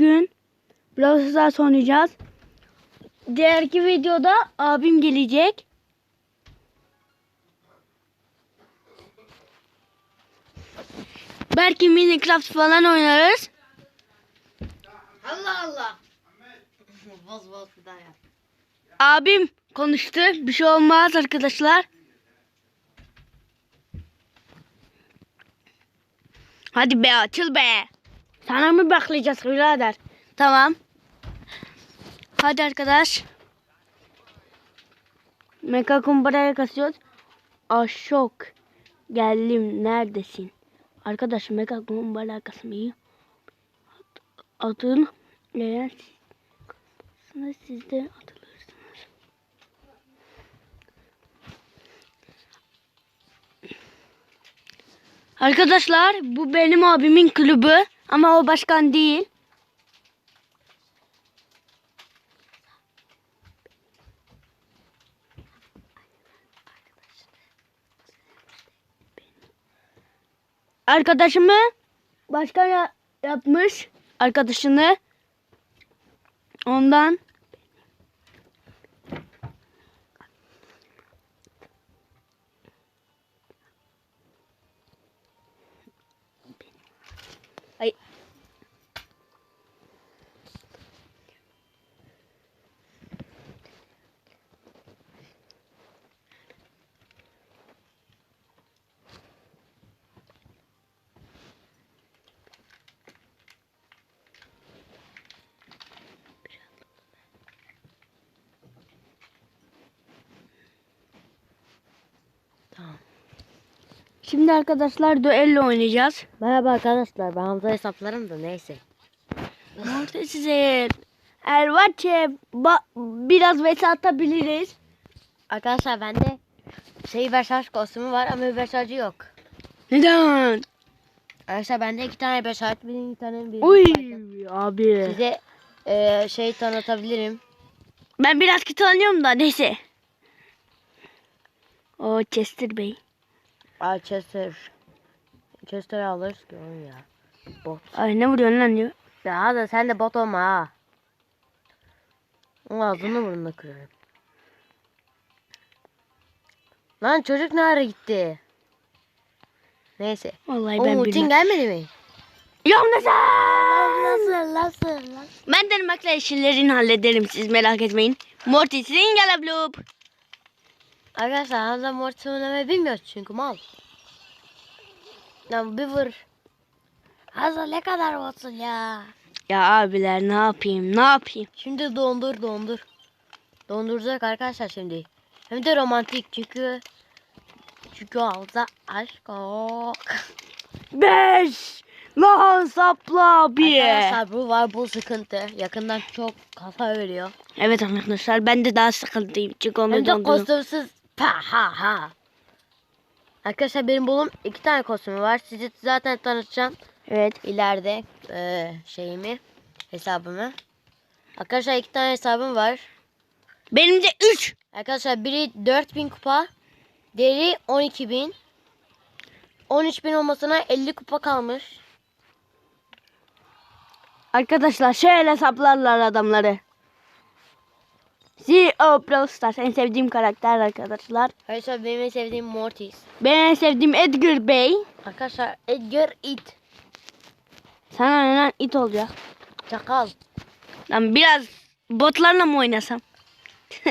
gün Brawl Stars oynayacağız. Diğerki videoda abim gelecek. Belki Minecraft falan oynarız. Allah Allah. boz boz bir daha yap. Abim konuştu. Bir şey olmaz arkadaşlar. Hadi be açıl be. Sana mı baklayacağız birader? Tamam. Hadi arkadaş. Meka kumbaraya kasıyoruz. Aşok. Geldim. Neredesin? Arkadaş meka kumbara kasmayı. Atın. Eğer siz, siz de atılırsınız. Arkadaşlar bu benim abimin kulübü ama o başkan değil. Arkadaşımı başkan ya- yapmış arkadaşını. Ondan Şimdi arkadaşlar duello oynayacağız. Merhaba arkadaşlar ben Hamza hesaplarım da neyse. Orta size Ervaçe biraz vs atabiliriz. Arkadaşlar bende şey Versace kostümü var ama Versace yok. Neden? Arkadaşlar bende iki tane Versace bir tane bir Uy abi. Size e, şey tanıtabilirim. Ben biraz kötü oynuyorum da neyse. O Chester Bey. Aa Chester. Chester'ı alırız ki onu ya. Bot. Ay ne vuruyorsun lan diyor. Ya da sen de bot olma ha. Onun ağzını burnunu kırarım. Lan çocuk nereye gitti? Neyse. Vallahi O ben bilmem. gelmedi mi? Yok nasıl? Nasıl nasıl nasıl? Ben denemakla işlerini hallederim siz merak etmeyin. Morty Single Bloop. Arkadaşlar Hamza Mortis oynamayı bilmiyor çünkü mal. Lan bir vur. Hamza ne kadar botsun ya. Ya abiler ne yapayım ne yapayım. Şimdi dondur dondur. Donduracak arkadaşlar şimdi. Hem de romantik çünkü çünkü Hamza aşk yok. Beş. Lan sapla abi. Arkadaşlar bu var bu sıkıntı. Yakından çok kafa ölüyor. Evet arkadaşlar ben de daha sıkıntıyım çünkü onu Hem de dondurdum. kostümsüz. Pa ha ha. Arkadaşlar benim bulum iki tane kostümü var. Sizi zaten tanıtacağım. Evet. ileride eee, şeyimi hesabımı. Arkadaşlar iki tane hesabım var. Benim de üç. Arkadaşlar biri 4000 kupa. Diğeri 12000. 13000 olmasına 50 kupa kalmış. Arkadaşlar şöyle saplarlar adamları. CEO Brawl Stars en sevdiğim karakter arkadaşlar. Arkadaşlar benim en sevdiğim Mortis. Ben en sevdiğim Edgar Bey. Arkadaşlar Edgar It. Sana ne lan it olacak. Çakal. Lan biraz botlarla mı oynasam?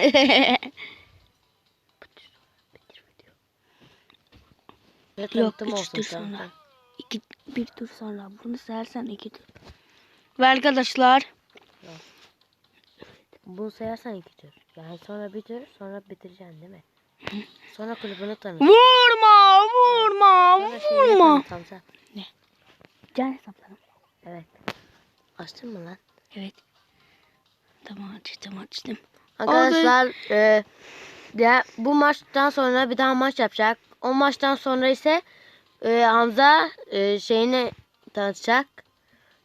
Yok üç tur sonra. İki, bir tur sonra. Bunu sayarsan iki tur. Ve arkadaşlar Bunu sayarsan iki tür. Yani sonra bir tür sonra bitireceksin değil mi? Sonra kulübünü tanıt. vurma vurma Sonra vurma. tanıt Hamza. Can hesaplarım. Evet. Açtın mı lan? Evet. Tamam açtım açtım. Arkadaşlar e, ya, bu maçtan sonra bir daha maç yapacak. O maçtan sonra ise e, Hamza e, şeyini tanıtacak.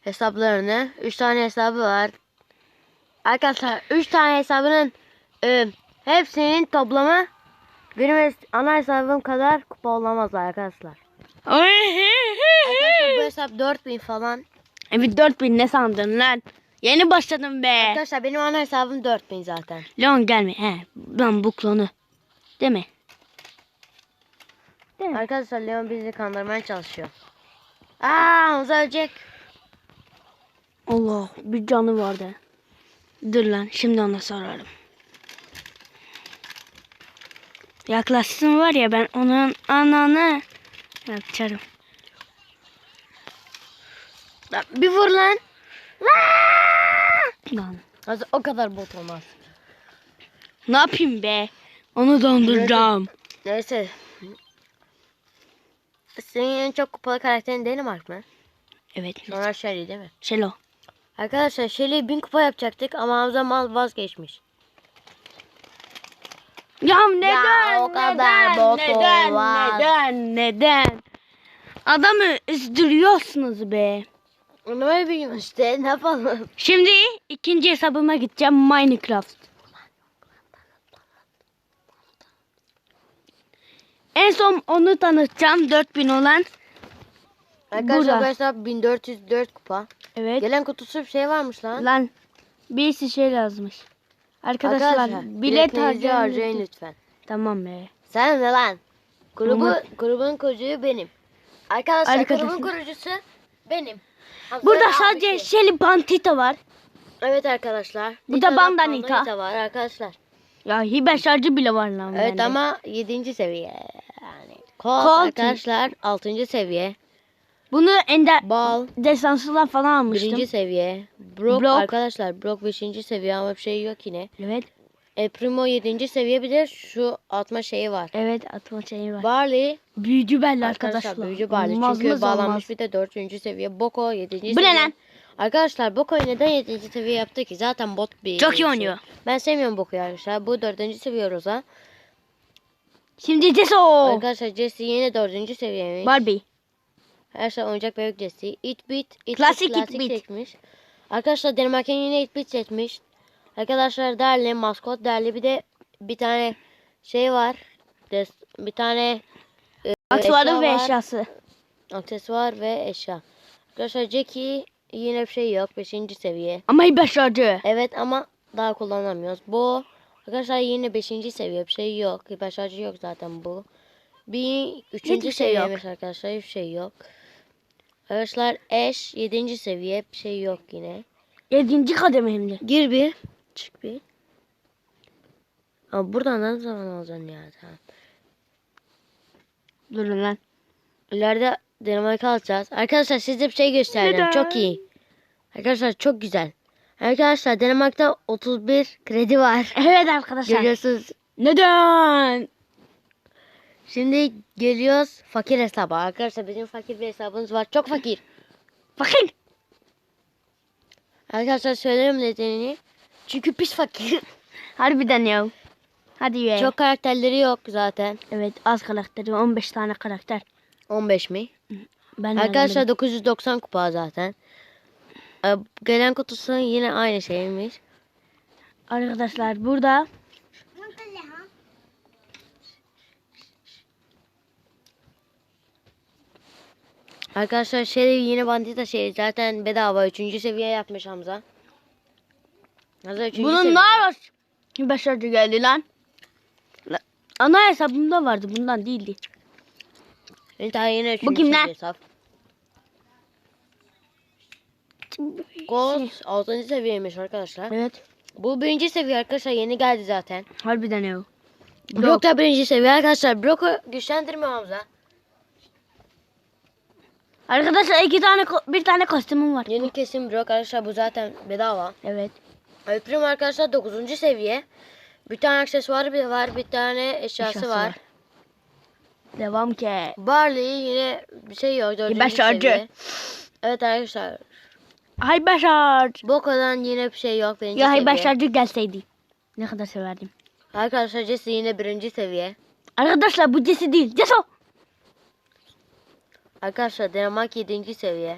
Hesaplarını. 3 tane hesabı var. Arkadaşlar 3 tane hesabının e, hepsinin toplamı benim ana hesabım kadar kupa olamazlar arkadaşlar. Arkadaşlar bu hesap 4000 falan. Evet 4000 ne sandın lan? Yeni başladım be. Arkadaşlar benim ana hesabım 4000 zaten. Leon gelme. He. Ben bu klonu. Değil mi? Değil mi? Arkadaşlar Leon bizi kandırmaya çalışıyor. Aa Hamza ölecek. Allah bir canı vardı. Dur lan şimdi ona sorarım. Yaklaşsın var ya ben onun ananı yapacağım. Bir vur lan. Lan. Hamza o kadar bot olmaz. Ne yapayım be? Onu donduracağım. Neyse. Senin en çok kupalı karakterin Danimark mı? Evet. Sonra Shelly değil mi? Şelo. Arkadaşlar Shelly'yi 1000 kupa yapacaktık ama Hamza mal vazgeçmiş. Ya neden? o kadar neden? neden? olmaz. Neden? Neden? Adamı üzdürüyorsunuz be. Onu böyle bilmiyorum işte ne yapalım. Şimdi ikinci hesabıma gideceğim Minecraft. En son onu tanıtacağım 4000 olan. Arkadaşlar bu hesap 1404 kupa. Evet. Gelen kutusu bir şey varmış lan. Lan birisi şey yazmış. Arkadaşlar, bilet biletinizi harcayın. harcayın lütfen. Tamam be. Sen ne lan? Grubu, Ama- grubun kurucusu benim. Arkadaşlar, Arkadaşlar. grubun kurucusu benim. Hamza Burada sadece şey. Shelly Pantita var. Evet arkadaşlar. Bu da Nita'dan Banda Panda Nita. Nita var arkadaşlar. Ya hibe şarjı bile var lan Evet bende. ama 7. seviye. Yani Colt, Colt. arkadaşlar 6. seviye. Bunu ender Bal desansılar falan almıştım. 1. seviye. Brock, Brock. arkadaşlar Brock 5. seviye ama bir şey yok yine. Evet. E Primo 7. seviye bir de şu atma şeyi var. Evet atma şeyi var. Barley Büyücü belli arkadaşlar, arkadaşlar. büyücü Barley Olmaz çünkü mı bağlanmış olmaz. bir de 4. seviye. Boko 7. Bu seviye. ne lan? Arkadaşlar Boko'yu neden 7. seviye yaptı ki? Zaten bot bir Çok iyi şey. oynuyor. Ben sevmiyorum Boko'yu arkadaşlar. Bu 4. seviye Rosa. Şimdi Ceso. Arkadaşlar Jesse yine 4. seviyeymiş. Barbie. Her şey oyuncak bebek Jesse. It Beat. It Klasik Beat, It klasik Beat. seçmiş. Arkadaşlar Danimarka'nın yine It Beat seçmiş. Arkadaşlar derli maskot derli bir de bir tane şey var. Des- bir tane e, Aksesuarı ve var. eşyası. Aksesuar ve eşya. Arkadaşlar Jackie yine bir şey yok. 5. seviye. Ama şarjı. Evet ama daha kullanamıyoruz. Bu arkadaşlar yine 5. seviye bir şey yok. Hiper yok zaten bu. Bir 3. Hiçbir şey yok. seviyeymiş arkadaşlar hiçbir şey yok. Arkadaşlar Ash 7. seviye bir şey yok yine. Yedinci kademe hem de. Gir bir. Çık bir. Ama buradan ne zaman alacaksın ya sen? Durun lan. İleride Danimarka alacağız. Arkadaşlar size bir şey göstereceğim. Neden? Çok iyi. Arkadaşlar çok güzel. Arkadaşlar Danimarka'da 31 kredi var. Evet arkadaşlar. Görüyorsunuz. Neden? Şimdi geliyoruz fakir hesaba. Arkadaşlar bizim fakir bir hesabımız var. Çok fakir. Bakın. Arkadaşlar söylerim nedenini. Çünkü pis fakir. Harbiden ya. Hadi ye. Çok karakterleri yok zaten. Evet az karakteri 15 tane karakter. 15 mi? Ben Arkadaşlar anlamadım. 990 kupa zaten. Ee, Gelen kutusu yine aynı şeymiş. Arkadaşlar burada Arkadaşlar şey yine bandita şey zaten bedava 3. seviye yapmış Hamza. Hamza 3. bunun seviye. ne var? Şarjı geldi lan. La- Ana hesabımda vardı bundan değildi. Tane yine 3. Bu kim lan? hesap. Ghost 6. seviyeymiş arkadaşlar. Evet. Bu birinci seviye arkadaşlar yeni geldi zaten. Harbiden ya. Brock da birinci seviye arkadaşlar. Brock'u güçlendirme Hamza. Arkadaşlar iki tane bir tane kostümüm var. Yeni kesim Brock arkadaşlar bu zaten bedava. Evet. Öpürüm arkadaşlar 9. seviye. Bir tane aksesuarı bir var. Bir tane eşyası, Eşyası var. var. Devam ki. Barley yine bir şey yok. 4. Ben seviye. Evet arkadaşlar. Hibe şarj. Boko'dan yine bir şey yok. Birinci Ya hibe şarjı gelseydi. Ne kadar severdim. Arkadaşlar Jesse yine birinci seviye. Arkadaşlar bu Jesse değil. Ceso. Arkadaşlar Dinamark 7. seviye.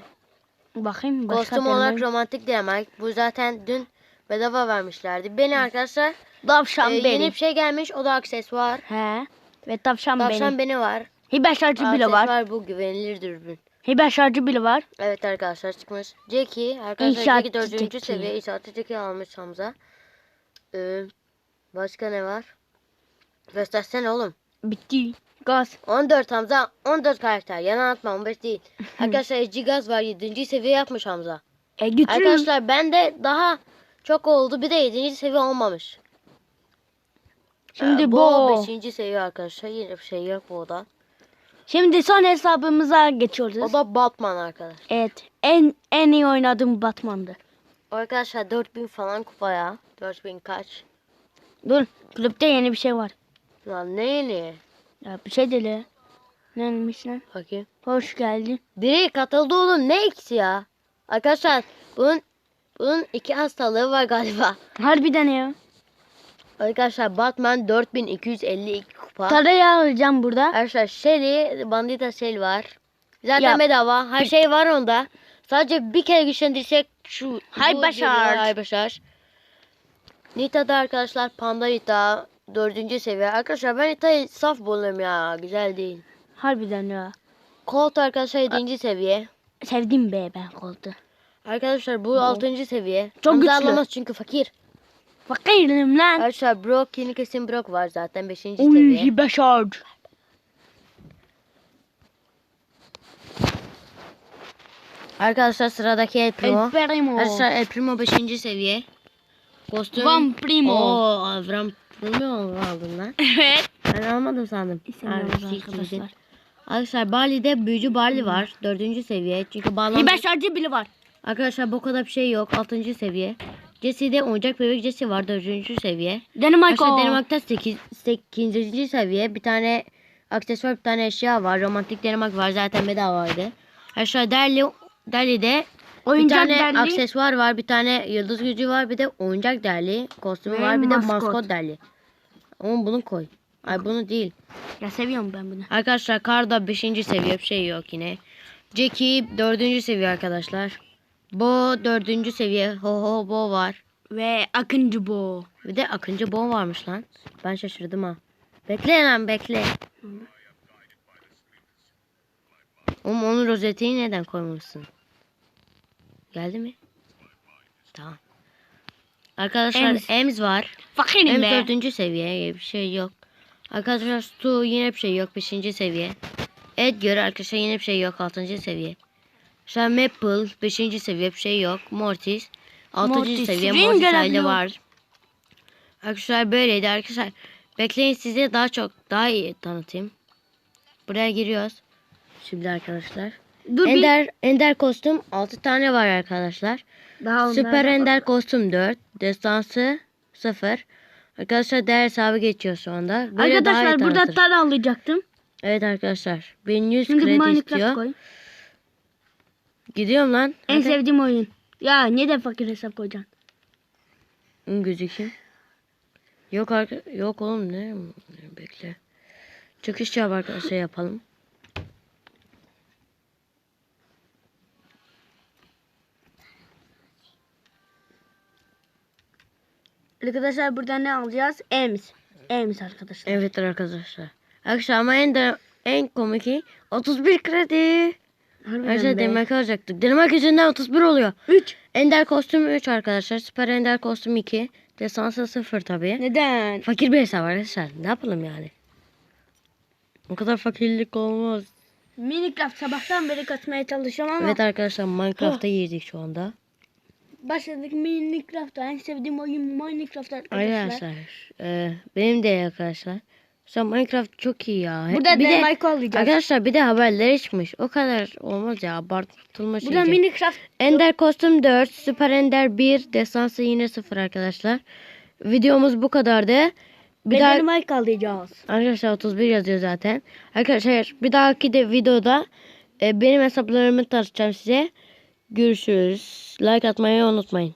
Bakayım başka Kostüm olarak romantik Dinamark. Bu zaten dün bedava vermişlerdi. Beni arkadaşlar Tavşan e, beni. yeni bir şey gelmiş. O da aksesuar. He. Ve tavşan, Tavşan beni. beni var. Hibe şarjı bile var. Aksesuar bu güvenilir dürbün. Hibe şarjı bile var. Evet arkadaşlar çıkmış. Jackie arkadaşlar İnşaatçı Jackie dördüncü Jackie. seviye inşaatçı Jackie almış Hamza. Ee, başka ne var? Göstersene oğlum. Bitti. Gaz. 14 Hamza 14 karakter. Yana atma 15 değil. arkadaşlar Gigaz var 7. seviye yapmış Hamza. E götürün. Arkadaşlar bende daha çok oldu. Bir de 7. seviye olmamış. Şimdi Ee, bu. 5. seviye arkadaşlar. Yine bir şey yok bu da. Şimdi son hesabımıza geçiyoruz. O da Batman arkadaş. Evet. En en iyi oynadığım Batman'dı. Arkadaşlar 4000 falan kupa ya. 4000 kaç? Dur. Kulüpte yeni bir şey var. Lan ne yeni? Ya bir şey deli. Neymiş lan? Bakayım. Hoş geldin. Biri katıldı oğlum ne ikisi ya? Arkadaşlar bunun bunun iki hastalığı var galiba. Harbiden ya. Arkadaşlar Batman 4252 kupa. Tereyağı alacağım burada. Arkadaşlar Shelly, Bandita Shelly var. Zaten Ya- bedava. Her şey var onda. Sadece bir kere güçlendirsek şu Hay başar. Hay başar. Nita'da arkadaşlar Panda Nita dördüncü seviye. Arkadaşlar ben Nita'yı saf buluyorum ya. Güzel değil. Harbiden ya. Colt arkadaşlar 7. seviye. Sevdim be ben koltuğu. Arkadaşlar bu 6. seviye. Çok Hamza güçlü. alamaz çünkü fakir. Fakirim lan. Arkadaşlar Brock yeni kesin Brock var zaten 5. Uy seviye. hibe şarj. Arkadaşlar sıradaki El Primo. El Primo. Arkadaşlar El Primo 5. seviye. Kostüm. Van Primo. Oo, Van Primo aldın lan. Evet. Ben almadım sandım. İstemiyoruz arkadaşlar. Arkadaşlar Barley'de büyücü Barley var. 4. seviye. Çünkü bağlandı. Hibe şarjı bile var. Arkadaşlar bu kadar bir şey yok. 6. seviye. Jesse'de oyuncak bebek Jesse var. 4. seviye. Danimarka. Arkadaşlar Danimark'ta 8. 8. seviye. Bir tane aksesuar bir tane eşya var. Romantik Danimark var. Zaten bedavaydı. Arkadaşlar Derli Derli'de bir Oyuncak tane derli. aksesuar var. Bir tane yıldız gücü var. Bir de oyuncak derli. Kostümü Ve var. Bir de maskot. maskot derli. Ama bunu koy. Ay bunu değil. Ya seviyorum ben bunu. Arkadaşlar Karda 5. seviye bir şey yok yine. Jackie 4. seviye arkadaşlar. Bo 4. seviye. Ho ho bo var. Ve Akıncı bu. Bir de Akıncı Bo varmış lan. Ben şaşırdım ha. Bekle lan bekle. Oğlum onun rozetiği neden koymamışsın? Geldi mi? Tamam. Arkadaşlar Ems. Ems var. Fakirim Ems be. 4. seviye bir şey yok. Arkadaşlar Stu yine bir şey yok 5. seviye. Edgar arkadaşlar yine bir şey yok 6. seviye. An Maple 5. seviye bir şey yok. Mortis 6. Mortis, seviye Mortis aile var. Arkadaşlar böyleydi arkadaşlar. Bekleyin size daha çok daha iyi tanıtayım. Buraya giriyoruz. Şimdi arkadaşlar. Dur bir. Ender Ender kostüm 6 tane var arkadaşlar. Daha Süper Ender kostüm 4. Destansı 0. Arkadaşlar değer hesabı geçiyor şu anda. Böyle Arkadaşlar burada tar alacaktım. Evet arkadaşlar. 1100 Şimdi kredi Minecraft istiyor. koy. Gidiyorum lan. En Hadi. sevdiğim oyun. Ya ne de fakir hesap koyacaksın. Gözükeyim. Yok arka yok oğlum ne? Bekle. Çıkış yap arkadaşlar şey yapalım. Arkadaşlar burada ne alacağız? Ems. Ems arkadaşlar. Evet arkadaşlar. Arkadaşlar ama en de en komiki 31 kredi. Harbiden Arkadaşlar be. Danimarka alacaktık. Danimarka yüzünden 31 oluyor. 3. Ender kostüm 3 arkadaşlar. Süper Ender kostüm 2. Desansı 0 tabii. Neden? Fakir bir hesap arkadaşlar. Ne yapalım yani? O kadar fakirlik olmaz. Minecraft sabahtan beri katmaya çalışıyorum ama Evet arkadaşlar Oh. Minecraft'a girdik şu anda. Başladık Minecraft'ta. En sevdiğim oyun Minecraft arkadaşlar. Arkadaşlar e, benim de arkadaşlar. Şu Minecraft çok iyi ya. Burada bir de, Danimarka alacağız. arkadaşlar bir de haberler çıkmış. O kadar olmaz ya abartılma Burada şeyce. Minecraft Ender kostüm 4, Süper Ender 1, destansı yine 0 arkadaşlar. Videomuz bu kadardı. Bir ve daha Danimarka alacağız. arkadaşlar 31 yazıyor zaten. Arkadaşlar bir dahaki de videoda e, benim hesaplarımı tanıtacağım size. Görüşürüz. Like atmayı unutmayın.